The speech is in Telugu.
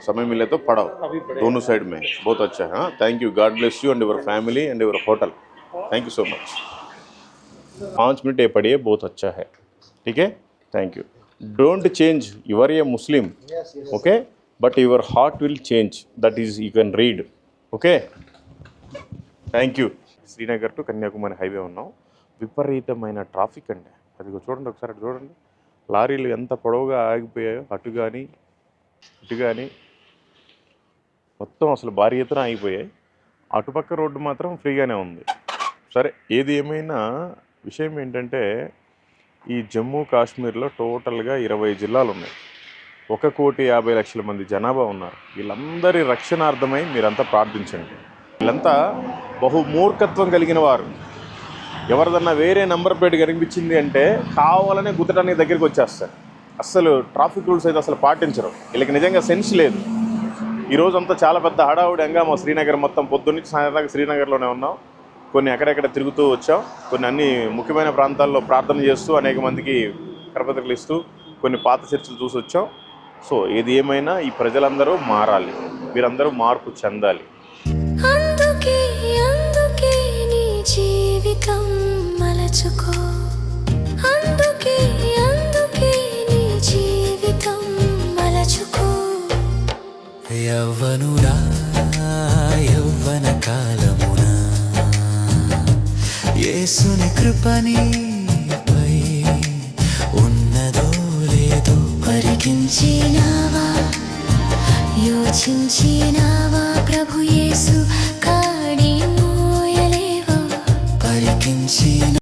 समय मिले तो पढ़ाओ दोनों साइड में बहुत अच्छा है हाँ thank you God bless you and your family and your hotel thank you so much पाँच मिनट ये पढ़िए बहुत अच्छा है ठीक है thank you don't change you are a Muslim okay but your heart will change that is you can read okay thank you Srinagar to Kanyakumari highway ఉన్నాం విపరీతమైన ట్రాఫిక్ అండి అది చూడండి ఒకసారి అటు చూడండి లారీలు ఎంత పొడవుగా ఆగిపోయాయో అటు కానీ ఇటు కానీ మొత్తం అసలు భారీ ఎత్తున అయిపోయాయి అటుపక్క రోడ్డు మాత్రం ఫ్రీగానే ఉంది. సరే ఏది ఏమైనా విషయం ఏంటంటే ఈ జమ్మూ కాశ్మీర్లో టోటల్గా ఇరవై జిల్లాలు ఉన్నాయి ఒక కోటి యాభై లక్షల మంది జనాభా ఉన్నారు. వీళ్ళందరి రక్షణార్థమై మీరంతా ప్రార్థించండి. వీళ్ళంతా బహు మూర్ఖత్వం కలిగిన వారు. ఎవరిదన్నా వేరే నంబర్ ప్లేట్ కనిపించింది అంటే కావాలనే గుద్దడానికి దగ్గరికి వచ్చేస్తారు. అస్సలు ట్రాఫిక్ రూల్స్ అయితే అసలు పాటించరు. వీళ్ళకి నిజంగా సెన్స్ లేదు. ఈరోజు అంతా చాలా పెద్ద హడావుడిగా మా శ్రీనగర్ మొత్తం పొద్దున్నీ సాయంత్రం శ్రీనగర్లోనే ఉన్నాం. కొన్ని ఎక్కడెక్కడ తిరుగుతూ వచ్చాం. కొన్ని అన్ని ముఖ్యమైన ప్రాంతాల్లో ప్రార్థన చేస్తూ అనేక మందికి కరపత్రికలు ఇస్తూ కొన్ని పాత చర్చలు చూసి వచ్చాం. సో ఏది ఏమైనా ఈ ప్రజలందరూ మారాలి. మీరందరూ మార్పు చెందాలి. అందుకే అందుకే నీ జీవితం మలచుకో. యేసుని కృపని పై ఉన్నదో లేదో పరికించినావా? యోచించినావా? ప్రభు యేసు కాడి మూయలేవా? పరికించిన